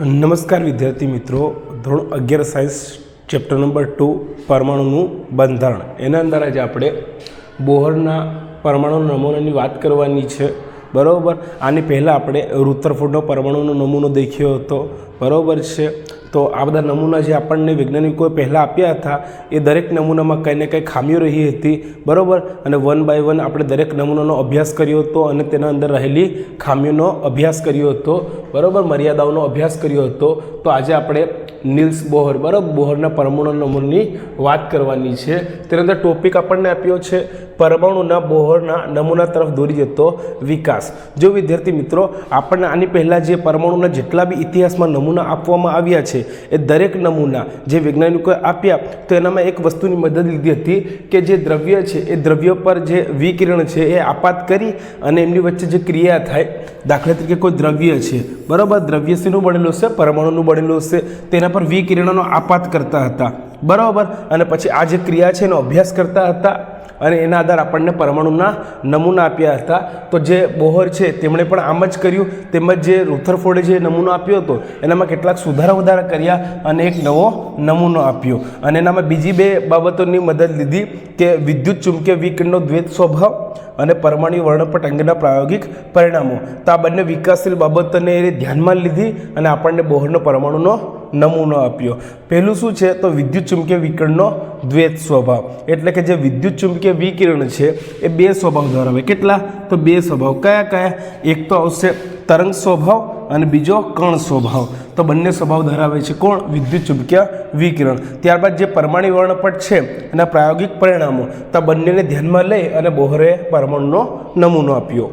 નમસ્કાર વિદ્યાર્થી મિત્રો. ધોરણ અગિયાર સાયન્સ ચેપ્ટર નંબર ટુ પરમાણુનું બંધારણ. એના અંદર આજે આપણે બોહરના પરમાણુ નમૂનાની વાત કરવાની છે. બરાબર? આની પહેલાં આપણે રુથરફોર્ડનો પરમાણુનો નમૂનો દેખ્યો હતો. બરાબર છે? તો આ બધા નમૂના જે આપણને વૈજ્ઞાનિકોએ પહેલાં આપ્યા હતા, એ દરેક નમૂનામાં કંઈ ને કંઈ ખામીઓ રહી હતી, બરાબર? અને વન બાય વન આપણે દરેક નમૂનાનો અભ્યાસ કર્યો હતો અને તેના અંદર રહેલી ખામીઓનો અભ્યાસ કર્યો હતો, બરાબર? મર્યાદાઓનો અભ્યાસ કર્યો હતો. તો આજે આપણે નિલ્સ બોહર, બરાબર? બોહરના પરમાણુ નમૂનની વાત કરવાની છે. તેના અંદર ટોપિક આપણને આપ્યો છે, પરમાણુના બોહરના નમૂના તરફ દોરી જતો વિકાસ. જો વિદ્યાર્થી મિત્રો, આપણને આની પહેલાં જે પરમાણુના જેટલા બી ઇતિહાસમાં નમૂના આપવામાં આવ્યા છે, એ દરેક નમૂના જે વૈજ્ઞાનિકોએ આપ્યા, તો એનામાં એક વસ્તુની મદદ લીધી હતી કે જે દ્રવ્ય છે, એ દ્રવ્ય પર જે વિકિરણ છે, એ આપાત કરી અને એમની વચ્ચે જે ક્રિયા થાય, દાખલા તરીકે કોઈ દ્રવ્ય છે, બરાબર? દ્રવ્ય શેનું બનેલું છે પરમાણુનું બનેલું છે તેના પર વિકિરણોનો આપાત કરતા હતા. બરાબર? અને પછી આ જે ક્રિયા છે એનો અભ્યાસ કરતા હતા અને એના આધાર આપણને પરમાણુના નમૂના આપ્યા હતા. તો જે બોહર છે તેમણે પણ આમ જ કર્યું. તેમજ જે રૂથરફોડે જે નમૂનો આપ્યો હતો, એનામાં કેટલાક સુધારા વધારા કર્યા અને એક નવો નમૂનો આપ્યો. અને એનામાં બીજી બે બાબતોની મદદ લીધી કે વિદ્યુત ચુંબકીય વિકિરણનો દ્વૈત સ્વભાવ અને પરમાણુ વર્ણપટ અંગેના પ્રાયોગિક પરિણામો. તો આ બંને વિકાસશીલ બાબતોને એ ધ્યાનમાં લીધી અને આપણને બોહરનો પરમાણુનો નમૂનો આપ્યો. પહેલું શું છે? તો વિદ્યુત ચુંબકીય વિકિરણનો દ્વૈત સ્વભાવ. એટલે કે જે વિદ્યુત ચુંબકીય વિકિરણ છે, એ બે સ્વભાવ ધરાવે. કેટલા? તો બે સ્વભાવ. કયા કયા? એક તો આવશે તરંગ સ્વભાવ અને બીજો કણ સ્વભાવ. તો બંને સ્વભાવ ધરાવે છે કોણ? વિદ્યુત ચુંબકીય વિકિરણ. ત્યારબાદ જે પરમાણુ વર્ણપટ છે, એના પ્રાયોગિક પરિણામો. તો બંનેને ધ્યાનમાં લઈ અને બોહરે પરમાણુનો નમૂનો આપ્યો.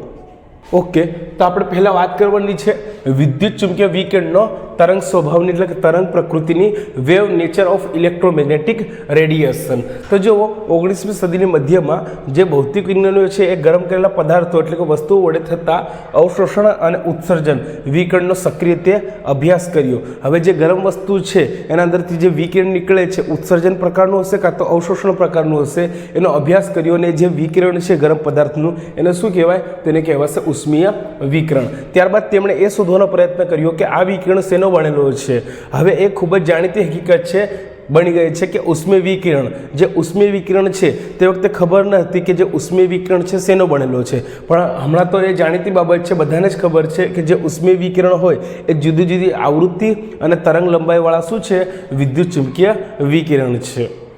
ઓકે, તો આપણે પહેલાં વાત કરવાની છે વિદ્યુત ચુંબકીય વિકિરણનો તરંગ સ્વભાવની એટલે કે તરંગ પ્રકૃતિની wave nature of electromagnetic radiation. તો જુઓ, ઓગણીસમી સદીની મધ્યમાં જે ભૌતિક વિજ્ઞાનીઓ છે, એ ગરમ કરેલા પદાર્થો એટલે કે વસ્તુઓ વડે થતા અવશોષણ અને ઉત્સર્જન વિકિરણનો સક્રિય તે અભ્યાસ કર્યો. હવે જે ગરમ વસ્તુ છે, એના અંદરથી જે વિકિરણ નીકળે છે, ઉત્સર્જન પ્રકારનું હશે કાં તો અવશોષણ પ્રકારનું હશે, એનો અભ્યાસ કર્યો અને જે વિકિરણ છે ગરમ પદાર્થનું, એને શું કહેવાય? તેને કહેવાશે ઉષ્મીય વિકિરણ. ત્યારબાદ તેમણે એ શોધવાનો પ્રયત્ન કર્યો કે આ વિકિરણ શેનો બનેલો છે. હવે એ ખૂબ જ જાણીતી હકીકત છે, બની ગઈ છે કે ઉષ્મી વિકિરણ, જે ઉષ્મી વિકિરણ છે, તે વખતે ખબર ન હતી કે જે ઉષ્મી વિકિરણ છે, શેનો બનેલો છે. પણ હમણાં તો એ જાણીતી બાબત છે, બધાને જ ખબર છે કે જે ઉષ્મી વિકિરણ હોય, એ જુદી જુદી આવૃત્તિ અને તરંગ લંબાઈવાળા શું છે? વિદ્યુત ચુંબકીય વિકિરણ છે.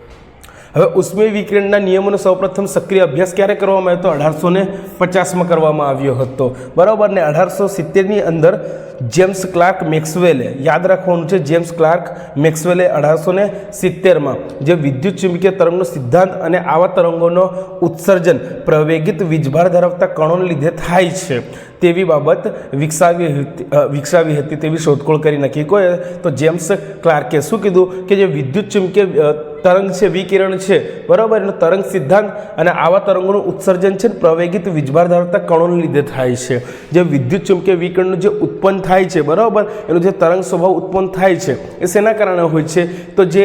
હવે ઉષ્મીય વિકિરણના નિયમોનો સૌપ્રથમ સક્રિય અભ્યાસ ક્યારે કરવામાં આવ્યો હતો અઢારસો ને પચાસમાં કરવામાં આવ્યો હતો. બરાબર ને અઢારસો સિત્તેરની અંદર જેમ્સ ક્લાર્ક મેક્સવેલે, યાદ રાખવાનું છે જેમ્સ ક્લાર્ક મેક્સવેલે અઢારસો ને સિત્તેરમાં, જે વિદ્યુત ચુંબકીય તરંગનો સિદ્ધાંત અને આવા તરંગોનો ઉત્સર્જન, પ્રવેગિત વીજભાર ધરાવતા કણોને લીધે થાય છે. તેવી બાબત વિકસાવી વિકસાવી હતી તેવી શોધખોળ કરી નાખી. કોઈ, તો જેમ્સ ક્લાર્કે શું કીધું? કે જે વિદ્યુત ચુંબકીય તરંગ છે, વિકિરણ છે, બરાબર? એનો તરંગ સિદ્ધાંત અને આવા તરંગોનું ઉત્સર્જન છે પ્રવેગિત વીજભાર ધરાવતા કણોને લીધે થાય છે. જે વિદ્યુત ચુંબકીય વિકિરણનું જે ઉત્પન્ન થાય છે, બરાબર? એનો જે તરંગ સ્વભાવ ઉત્પન્ન થાય છે, એ શેના કારણે હોય છે? તો જે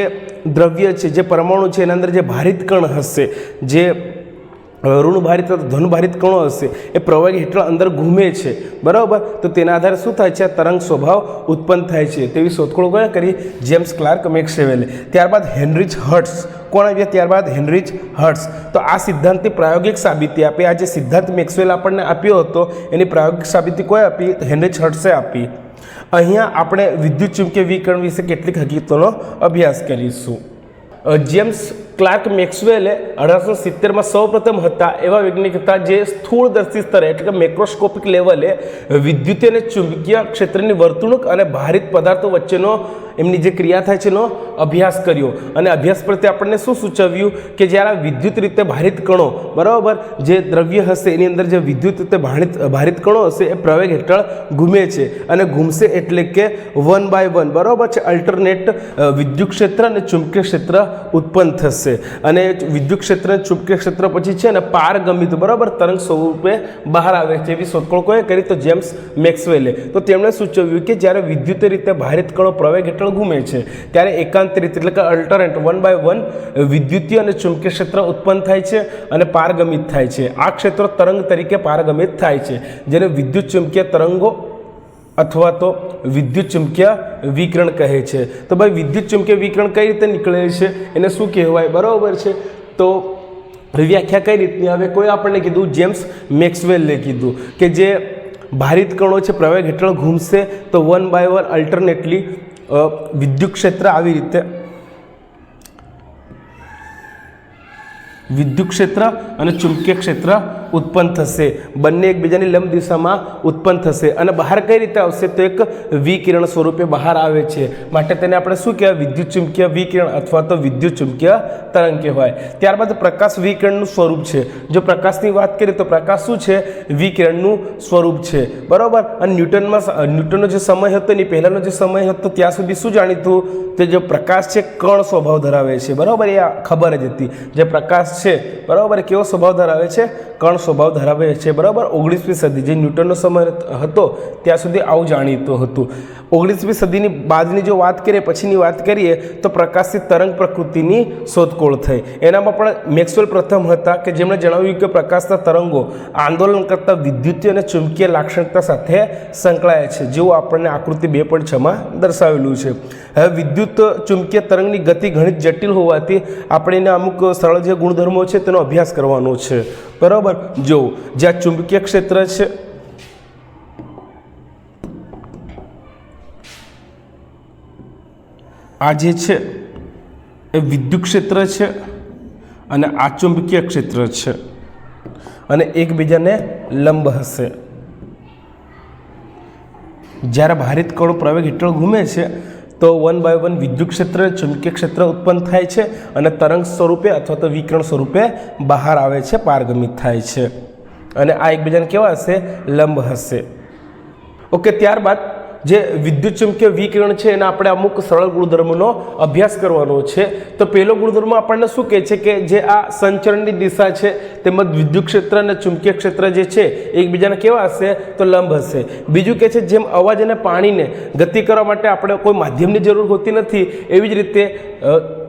દ્રવ્ય છે, જે પરમાણુ છે, એના અંદર જે ભારિત કણ હશે, જે ઋણભારિત અથવા ધનભારિત કણો હશે, એ પ્રવાહ હેઠળ અંદર ઘૂમે છે. બરાબર? તો તેના આધારે શું થાય છે? આ તરંગ સ્વભાવ ઉત્પન્ન થાય છે. તેવી શોધખોળ કોણે કરી? જેમ્સ ક્લાર્ક મેક્સવેલે. ત્યારબાદ હેનરિચ હર્ટ્સ કોણ આવ્યા? ત્યારબાદ હેનરિચ હર્ટ્સ તો આ સિદ્ધાંતની પ્રાયોગિક સાબિતી આપી. આ જે સિદ્ધાંત મેક્સવેલ આપણને આપ્યો હતો, એની પ્રાયોગિક સાબિતી કોઈ આપી? હેનરિચ હર્ટ્સે આપી. અહીંયા આપણે વિદ્યુત ચુંબકીય વિકરણ વિશે કેટલીક હકીકતોનો અભ્યાસ કરીશું. જેમ્સ ક્લાર્ક મેક્સવેલે અઢારસો સિત્તેરમાં સૌપ્રથમ હતા એવા વૈજ્ઞાનિક હતા જે સ્થૂળદર્શી સ્તરે એટલે કે મેક્રોસ્કોપિક લેવલે વિદ્યુતીય અને ચુંબકીય ક્ષેત્રની વર્તણૂક અને ભારિત પદાર્થો વચ્ચેનો એમની જે ક્રિયા થાય છે એનો અભ્યાસ કર્યો. અને અભ્યાસ પરથી આપણને શું સૂચવ્યું? કે જ્યારે આ વિદ્યુત રીતે ભારિત કણો, બરાબર, જે દ્રવ્ય હશે એની અંદર જે વિદ્યુત રીતે ભારિત ભારિત કણો હશે એ પ્રવેગ હેઠળ ઘૂમે છે. અને ઘૂમશે એટલે કે વન બાય વન, બરાબર છે, અલ્ટરનેટ વિદ્યુત ક્ષેત્ર અને ચુંબકીય ક્ષેત્ર ઉત્પન્ન થશે. અને વિદ્યુત ક્ષેત્ર અને ચુંબકીય ક્ષેત્ર પછી છે ને પારગમિત બરાબર? તરંગ સ્વરૂપે બહાર આવે છે. એવી શોધખોળ કોએ કરી તો જેમ્સ મેક્સવેલે. તો તેમણે સૂચવ્યું કે જ્યારે વિદ્યુત રીતે ભારિત કણો પ્રવેગ હેઠળ ઘૂમે છે, ત્યારે એકાંત રીતે એટલે કે અલ્ટરનેટ વન બાય વન વિદ્યુતીય અને ચુંબકીય ક્ષેત્ર ઉત્પન્ન થાય છે અને પારગમિત થાય છે. આ ક્ષેત્રો તરંગ તરીકે પારગમિત થાય છે. જેને વિદ્યુત ચુંબકીય તરંગો અથવા તો વિદ્યુત ચુંબકીય વિકરણ કહે છે. તો ભાઈ, વિદ્યુત ચુંબકીય વિકરણ કઈ રીતે નીકળે છે? એને શું કહેવાય? બરાબર છે. તો વ્યાખ્યા કઈ રીતની? હવે કોઈ આપણને કીધું, જેમ્સ મેક્સવેલે કીધું કે જે ભારિત કણો છે પ્રવેગ હેઠળ ઘૂમશે, તો વન બાય વન અલ્ટરનેટલી વિદ્યુત ક્ષેત્ર આવી રીતે વિદ્યુત ક્ષેત્ર અને ચુંબકીય ક્ષેત્ર ઉત્પન્ન થશે. બંને એકબીજાની લંબ દિશામાં ઉત્પન્ન થશે. અને બહાર કઈ રીતે આવશે તો એક વિકિરણ સ્વરૂપે બહાર આવે છે. માટે તેને આપણે શું કહેવાય? વિદ્યુત ચુંબકીય વિકિરણ અથવા તો વિદ્યુત ચુંબકીય તરંગ કહેવાય. ત્યારબાદ પ્રકાશ વિકિરણનું સ્વરૂપ છે. જો પ્રકાશની વાત કરીએ તો પ્રકાશ શું છે? વિકિરણનું સ્વરૂપ છે. બરાબર? અને ન્યૂટનમાં ન્યૂટનનો જે સમય હતો, એની પહેલાંનો જે સમય હતો, ત્યાં સુધી શું જાણીતું? તે જે પ્રકાશ છે, કણ સ્વભાવ ધરાવે છે. બરાબર? એ ખબર જ હતી. જે પ્રકાશ છે. બરાબર? કેવો સ્વભાવ ધરાવે છે? કણ સ્વભાવ ધરાવે છે. બરાબર? ઓગણીસમી સદી, જે ન્યૂટનનો સમય હતો, ત્યાં સુધી આવું જાણીતું હતું. ઓગણીસમી સદીની બાદની જો વાત કરીએ, પછીની વાત કરીએ, તો પ્રકાશથી તરંગ પ્રકૃતિની શોધખોળ થઈ. એનામાં પણ મેક્સવેલ પ્રથમ હતા કે જેમણે જણાવ્યું કે પ્રકાશના તરંગો આંદોલન કરતા વિદ્યુતીય અને ચુંબકીય લાક્ષણિકતા સાથે સંકળાય છે, જેવું આપણને આકૃતિ બે પોઈન્ટ છમાં દર્શાવેલું છે. હવે વિદ્યુત ચુંબકીય તરંગની ગતિ ઘણી જટિલ હોવાથી આપણે એના અમુક સરળ જે ગુણધર્મો છે, તેનો અભ્યાસ કરવાનો છે. બરાબર? જો, જ્યાં ચુંબકીય ક્ષેત્ર છે, આ જે છે, એ વિદ્યુત ક્ષેત્ર છે અને આ ચુંબકીય ક્ષેત્ર છે. અને એકબીજાને લંબ હશે. જ્યારે ભારિત કણો પ્રવેગ હેઠળ ઘૂમે છે તો વન બાય વન વિદ્યુત ક્ષેત્ર, ચુંબકીય ક્ષેત્ર ઉત્પન્ન થાય છે અને તરંગ સ્વરૂપે અથવા તો વિકરણ સ્વરૂપે બહાર આવે છે, પારગમિત થાય છે. અને આ એકબીજાને કેવા હશે? લંબ હશે. ઓકે ત્યારબાદ જે વિદ્યુત ચુંબકીય વિકિરણ છે એના આપણે અમુક સરળ ગુણધર્મનો અભ્યાસ કરવાનો છે. તો પહેલો ગુણધર્મ આપણને શું કહે છે કે જે આ સંચરણની દિશા છે, તેમજ વિદ્યુત ક્ષેત્ર અને ચુંબકીય ક્ષેત્ર જે છે, એકબીજાને કેવા હશે? તો લંબ હશે. બીજું કહે છે જેમ અવાજ અને પાણીને ગતિ કરવા માટે આપણે કોઈ માધ્યમની જરૂર હોતી નથી, એવી જ રીતે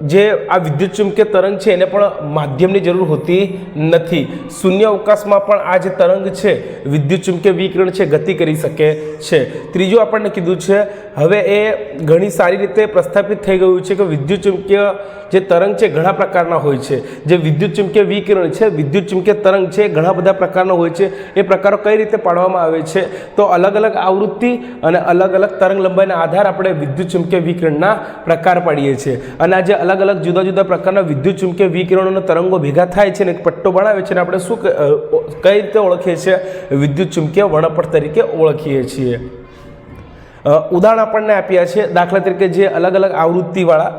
જે આ વિદ્યુત ચુંબકીય તરંગ છે એને પણ માધ્યમની જરૂર હોતી નથી. શૂન્ય અવકાશમાં પણ આ જે તરંગ છે, વિદ્યુત ચુંબકીય વિકિરણ છે, ગતિ કરી શકે છે. ત્રીજું આપણને કીધું છે, હવે એ ઘણી સારી રીતે પ્રસ્થાપિત થઈ ગયું છે કે વિદ્યુત ચુંબકીય જે તરંગ છે ઘણા પ્રકારના હોય છે. જે વિદ્યુત ચુંબકીય વિકિરણ છે, વિદ્યુત ચુંબકીય તરંગ છે ઘણા બધા પ્રકારના હોય છે. એ પ્રકારો કઈ રીતે પાડવામાં આવે છે? તો અલગ અલગ આવૃત્તિ અને અલગ અલગ તરંગ લંબાઈના આધાર આપણે વિદ્યુત ચુંબકીય વિકિરણના પ્રકાર પાડીએ છીએ. અને આ જે અલગ અલગ જુદા જુદા પ્રકારના વિદ્યુત ચુંબકીય વિકિરણોના તરંગો ભેગા થાય છે ને એક પટ્ટો બનાવે છે અને આપણે શું કઈ રીતે ઓળખીએ છીએ? વિદ્યુત ચુંબકીય વણપટ તરીકે ઓળખીએ છીએ. ઉદાહરણ આપણને આપ્યા છે દાખલા તરીકે જે અલગ અલગ આવૃત્તિવાળા,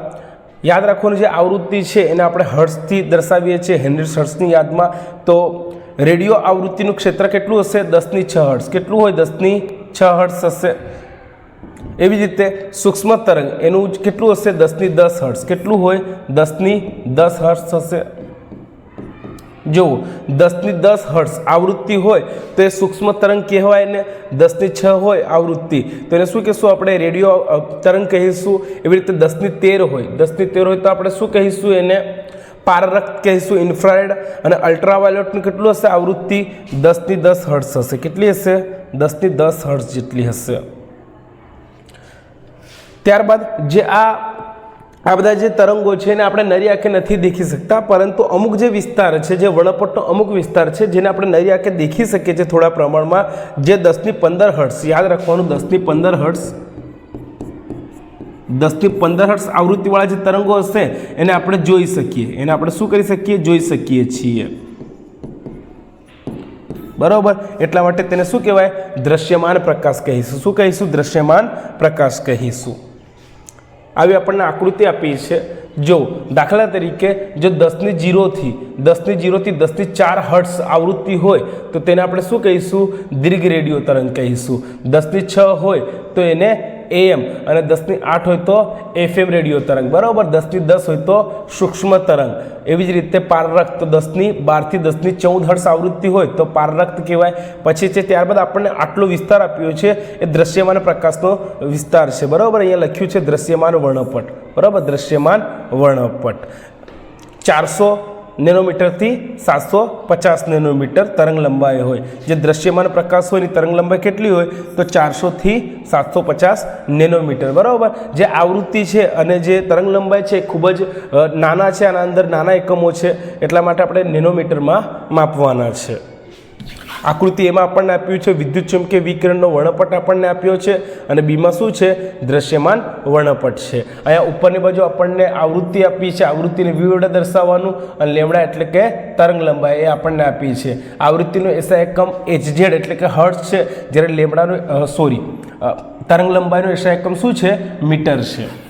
યાદ રાખવાની જે આવૃત્તિ છે એને આપણે હર્ષથી દર્શાવીએ છીએ હેન્ડ્રેડ હર્ષની યાદમાં. તો રેડિયો આવૃત્તિનું ક્ષેત્ર કેટલું હશે? દસની છ હર્ષ કેટલું હોય? દસની છ હર્ષ હશે. એવી જ રીતે સૂક્ષ્મ તરંગ, એનું કેટલું હશે? દસની દસ હર્ષ કેટલું હોય? દસની દસ હર્ષ હશે. જુઓ દસની દસ હર્ટ્સ આવૃત્તિ હોય તો એ સૂક્ષ્મ તરંગ કહેવાય ને દસની છ હોય આવૃત્તિ. તો એને શું કહીશું આપણે? રેડિયો તરંગ કહીશું. એવી રીતે દસની તેર હોય. દસની તેર હોય તો આપણે શું કહીશું એને? પારરક્ત કહીશું, ઇન્ફ્રારેડ. અને અલ્ટ્રાવાયોલેટની કેટલું હશે? આવૃત્તિ દસની દસ હર્ટ્સ હશે. કેટલી હશે? દસની દસ હર્ટ્સ જેટલી હશે. ત્યારબાદ જે આ આ બધા જે તરંગો છે એને આપણે નરી આંખે નથી દેખી શકતા, પરંતુ અમુક જે વિસ્તાર છે, જે વડપટનો અમુક વિસ્તાર છે, જેને આપણે નરી આંખે દેખી શકીએ છીએ થોડા પ્રમાણમાં, જે દસની પંદર હર્ટ્સ યાદ રાખવાનું દસની પંદર હર્ટ્સ દસથી પંદર હર્ટ્સ આવૃત્તિવાળા જે તરંગો હશે, એને આપણે જોઈ શકીએ, એને આપણે શું કરી શકીએ? જોઈ શકીએ છીએ. બરાબર? એટલા માટે તેને શું કહેવાય? દ્રશ્યમાન પ્રકાશ કહીશું. શું કહીશું? દ્રશ્યમાન પ્રકાશ કહીશું. આવી આપણને આકૃતિ આપી છે. જો દાખલા તરીકે જો દસની જીરોથી દસની જીરોથી દસની ચાર હર્ટ્સ આવૃત્તિ હોય, તો તેને આપણે શું કહીશું? દીર્ઘ રેડિયો તરંગ કહીશું. દસની છ હોય, તો એને એએમ અને દસની આઠ હોય તો એફએમ રેડિયો તરંગ. બરાબર? દસની દસ હોય તો સૂક્ષ્મ તરંગ. એવી જ રીતે પારરક્ત દસની બારથી દસની ચૌદ હર્ષ આવૃત્તિ હોય તો પારરક્ત કહેવાય. પછી છે ત્યારબાદ આપણને આટલો વિસ્તાર આપ્યો છે, એ દ્રશ્યમાન પ્રકાશનો વિસ્તાર છે. બરાબર? અહીંયા લખ્યું છે દ્રશ્યમાન વર્ણપટ. બરાબર? દ્રશ્યમાન વર્ણપટ. ચારસો નેનોમીટરથી સાતસો પચાસ નેનોમીટર તરંગ લંબાઈ હોય. જે દ્રશ્યમાન પ્રકાશ હોય એની તરંગ લંબાઈ કેટલી હોય? તો ચારસોથી સાતસો પચાસ નેનોમીટર. બરાબર? જે આવૃત્તિ છે અને જે તરંગ લંબાઈ છે ખૂબ જ નાના છે આના અંદર નાના એકમો છે. એટલા માટે આપણે નેનોમીટરમાં માપવાના છે. આકૃતિ એમાં આપણને આપ્યું છે વિદ્યુત ચુંબકીય વિકિરણનો વર્ણપટ આપણને આપ્યો છે અને બીમાં શું છે? દ્રશ્યમાન વર્ણપટ છે. અહીંયા ઉપરની બાજુ આપણને આવૃત્તિ આપી છે. આવૃત્તિને વી દર્શાવવાનું અને લેમડા એટલે કે તરંગ લંબાઈ એ આપણને આપી છે. આવૃત્તિનો એસા એકમ એચઝેડ એટલે કે હર્ષ છે. જ્યારે લેમડાનો સોરી તરંગ લંબાઈનો એસા એકમ શું છે? મીટર છે.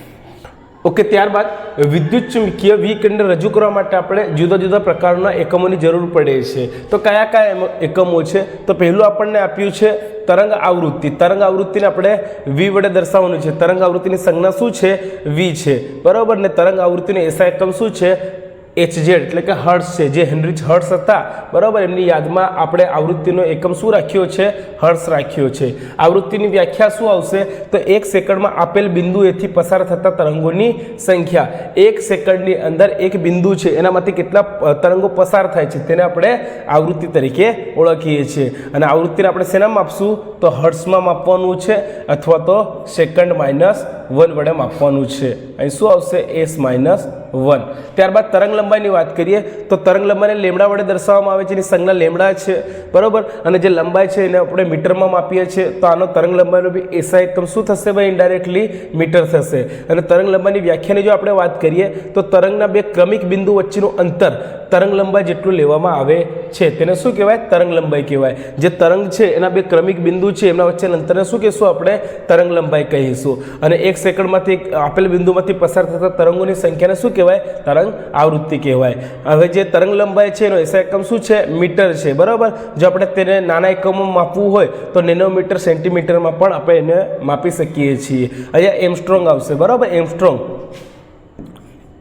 ઓકે ત્યારબાદ વિદ્યુત ચુંબકીય વિકિરણને રજૂ કરવા માટે આપણે જુદા જુદા પ્રકારના એકમોની જરૂર પડે છે. તો કયા કયા એકમો છે? તો પહેલું આપણને આપ્યું છે તરંગ આવૃત્તિ. તરંગ આવૃત્તિને આપણે વી વડે દર્શાવવાનું છે. તરંગ આવૃત્તિની સંજ્ઞા શું છે? વી છે. બરાબર? ને તરંગ આવૃત્તિનો એસા એકમ શું છે? એચઝેડ એટલે કે હર્ટ્સ છે. જે હેનરીચ હર્ટ્સ હતા. બરાબર? એમની યાદમાં આપણે આવૃત્તિનો એકમ શું રાખ્યો છે? હર્ટ્સ રાખ્યો છે. આવૃત્તિની વ્યાખ્યા શું આવશે? તો એક સેકન્ડમાં આપેલ બિંદુએથી પસાર થતા તરંગોની સંખ્યા. એક સેકન્ડની અંદર એક બિંદુ છે. એનામાંથી કેટલા તરંગો પસાર થાય છે તેને આપણે આવૃત્તિ તરીકે ઓળખીએ છીએ. અને આવૃત્તિને આપણે શેના માપશું તો હર્ટ્સમાં માપવાનું છે અથવા તો સેકન્ડ માઇનસ વન વડે માપવાનું છે. અહીં શું આવશે? S minus one. ત્યારબાદ તરંગ લંબાઈની વાત કરીએ, તો તરંગ લંબાઈને લેમડા વડે દર્શાવવામાં આવે છે. એની સંજ્ઞા લેમડા છે, બરાબર? અને જે લંબાઈ છે, એને આપણે મીટરમાં માપીએ છીએ. તો આનો તરંગ લંબાઈનો બી એસા એકમ શું થશે ભાઈ? ઇન્ડાયરેક્ટલી મીટર થશે. અને તરંગ લંબાઈની વ્યાખ્યાની જો આપણે વાત કરીએ, તો તરંગના બે ક્રમિક બિંદુ વચ્ચેનું અંતર તરંગ લંબાઈ જેટલું લેવામાં આવે છે. તેને શું કહેવાય? તરંગ લંબાઈ કહેવાય. જે તરંગ છે, એના બે ક્રમિક બિંદુ છે, એમના વચ્ચેના અંતરને શું કહીશું આપણે? તરંગ લંબાઈ કહીશું. અને એક સેકન્ડમાંથી આપેલ બિંદુમાંથી પસાર થતા તરંગોની સંખ્યાને શું કહેવાય? તરંગ આવૃત્તિ કહેવાય. હવે જે તરંગ લંબાઈ છે, એનો એસા એકમ શું છે? મીટર છે. બરાબર? જો આપણે તેને નાના એકમોમાં માપવું હોય, તો નેનોમીટર, સેન્ટીમીટરમાં પણ આપણે એને માપી શકીએ છીએ. અહીંયા એમસ્ટ્રોંગ આવશે. બરાબર? એમસ્ટ્રોંગ.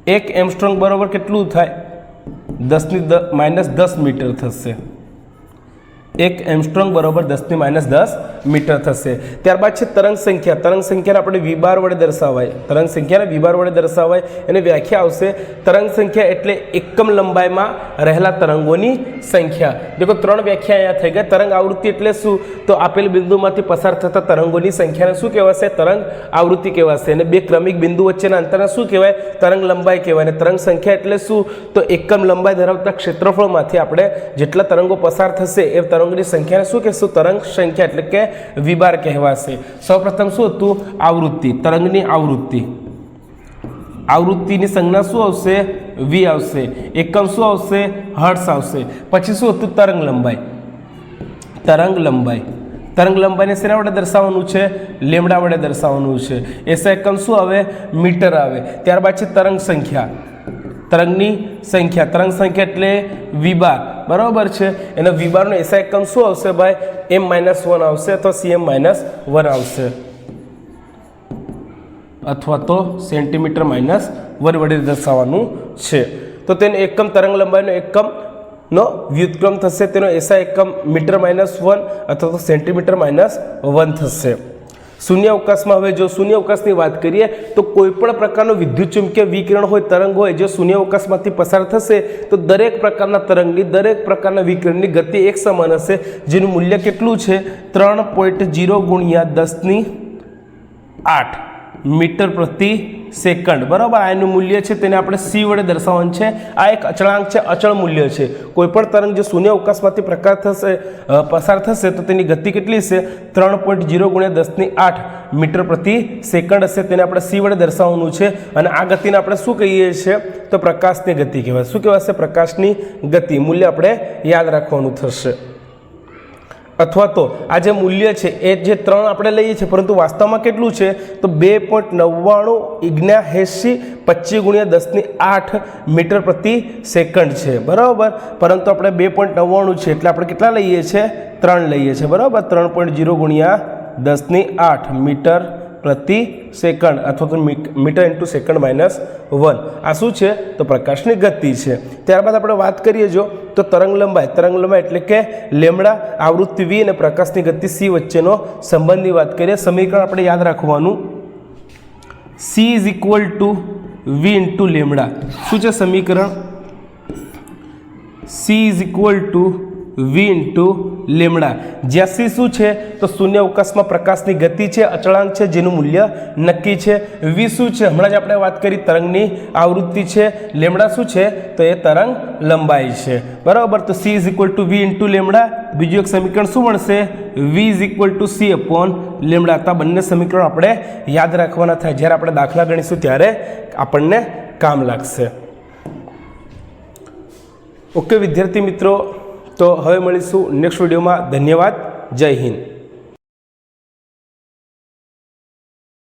એક એમસ્ટ્રોંગ બરાબર કેટલું થાય? દસની દ માઇનસ દસ મીટર થશે. એક એમસ્ટ્રોંગ બરાબર દસની માઇનસ દસ મીટર થશે. ત્યારબાદ છે તરંગ સંખ્યા. તરંગ સંખ્યાને આપણે વિબાર વડે દર્શાવાય. તરંગ સંખ્યાને વિબાર વડે દર્શાવાય. એની વ્યાખ્યા આવશે તરંગ સંખ્યા એટલે એકમ લંબાઈમાં રહેલા તરંગોની સંખ્યા. દેખો, ત્રણ વ્યાખ્યા અહીંયા થઈ ગઈ તરંગ આવૃત્તિ એટલે શું? તો આપેલ બિંદુમાંથી પસાર થતા તરંગોની સંખ્યાને શું કહેવાશે? તરંગ આવૃત્તિ કહેવાશે. અને બે ક્રમિક બિંદુ વચ્ચેના અંતરને શું કહેવાય? તરંગ લંબાઈ કહેવાય. અને તરંગ સંખ્યા એટલે શું? તો એકમ લંબાઈ ધરાવતા ક્ષેત્રફળમાંથી આપણે જેટલા તરંગો પસાર થશે એ તરંગોની સંખ્યાને શું કહેશું? તરંગ સંખ્યા એટલે કે વિબાર કહેવાશે. સૌપ્રથમ શું હતું? આવૃત્તિ. તરંગની આવૃત્તિ. આવૃત્તિની સંજ્ઞા શું આવશે? વી આવશે. એકમ શું આવશે? હર્ષ આવશે. પછી શું હતું? તરંગ લંબાઈ. તરંગ લંબાઈ. તરંગ લંબાઈને શેના વડે દર્શાવવાનું છે? લેમડા વડે દર્શાવવાનું છે. એસા એકમ શું આવે? મીટર આવે. ત્યારબાદ છે તરંગ સંખ્યા. તરંગની સંખ્યા. તરંગ સંખ્યા એટલે વિબાર. બરાબર છે? એના વિબારનો એસા એકમ શું આવશે ભાઈ? એમ માઇનસ વન આવશે અથવા સીએમ માઇનસ વન આવશે. અથવા તો સેન્ટીમીટર માઇનસ વન વડે દર્શાવવાનું છે. તો તેનો એકમ તરંગ લંબાઈનો એકમ નો થશે, તેનો એસા એકમ મીટર માઇનસ વન અથવા તો સેન્ટીમીટર માઇનસ વન થશે. શૂન્ય અવકાશમાં હવે જો શૂન્ય અવકાશની વાત કરીએ, તો કોઈ પણ પ્રકારનો વિદ્યુત ચુંબકીય વિકિરણ હોય, તરંગ હોય, જો શૂન્ય અવકાશમાંથી પસાર થશે, તો દરેક પ્રકારના તરંગની, દરેક પ્રકારના વિકિરણની ગતિ એક સમાન હશે. જેનું મૂલ્ય કેટલું છે? ત્રણ પોઈન્ટ જીરો ગુણ્યા દસની આઠ. મીટર પ્રતિ સેકન્ડ. બરાબર? આ એનું મૂલ્ય છે, તેને આપણે સી વડે દર્શાવવાનું છે. આ એક અચળાંક છે, અચળ મૂલ્ય છે. કોઈપણ તરંગ જે શૂન્ય અવકાશમાંથી પ્રકાર થશે પસાર થશે, તો તેની ગતિ કેટલી છે ત્રણ પોઈન્ટ જીરો ગુણ્યા દસની આઠ મીટર પ્રતિ સેકન્ડ હશે. તેને આપણે સી વડે દર્શાવવાનું છે. અને આ ગતિને આપણે શું કહીએ છીએ? તો પ્રકાશની ગતિ કહેવાય. શું કહેવાશે? પ્રકાશની ગતિ. મૂલ્ય આપણે યાદ રાખવાનું થશે. અથવા તો આ જે મૂલ્ય છે, એ જે ત્રણ આપણે લઈએ છીએ, પરંતુ વાસ્તવમાં કેટલું છે? તો બે પોઈન્ટ નવ્વાણું ઇગ્ના એંસી પચીસ ગુણ્યા દસની આઠ મીટર પ્રતિ સેકન્ડ છે. બરાબર? પરંતુ આપણે બે પોઈન્ટ નવ્વાણું છે, એટલે આપણે કેટલા લઈએ છીએ? ત્રણ લઈએ છીએ. બરાબર? ત્રણ પોઈન્ટ જીરો ગુણ્યા દસની આઠ મીટર પ્રતિ સેકન્ડ, અથવા તો metre into second minus one. આ શું છે? તો પ્રકાશની ગતિ છે. ત્યારબાદ આપણે વાત કરીએ જો તો તરંગ લંબાઈ તરંગ લંબાઈ એટલે કે લેમડા, આવૃત્તિ વી અને પ્રકાશની ગતિ સી વચ્ચેનો સંબંધની વાત કરીએ. સમીકરણ આપણે યાદ રાખવાનું. C is equal to V into lambda. શું છે સમીકરણ? C is equal to V into lambda. જ્યાં સી શું છે? તો શૂન્ય અવકાશમાં પ્રકાશની ગતિ છે, અચળાંક છે, જેનું મૂલ્ય નક્કી છે. વી શું છે? હમણાં જ આપણે વાત કરી તરંગની આવૃત્તિ છે. લેમડા શું છે? તો એ તરંગ લંબાઈ છે. બરાબર? તો C is equal to V into lambda. બીજું એક સમીકરણ શું મળશે? V is equal to C upon lambda. તો બંને સમીકરણો આપણે યાદ રાખવાના થાય. જ્યારે આપણે દાખલા ગણીશું, ત્યારે આપણને કામ લાગશે. ઓકે, વિદ્યાર્થી મિત્રો તો હવે મળીશું નેક્સ્ટ વિડીયોમાં ધન્યવાદ. જય હિન્દ.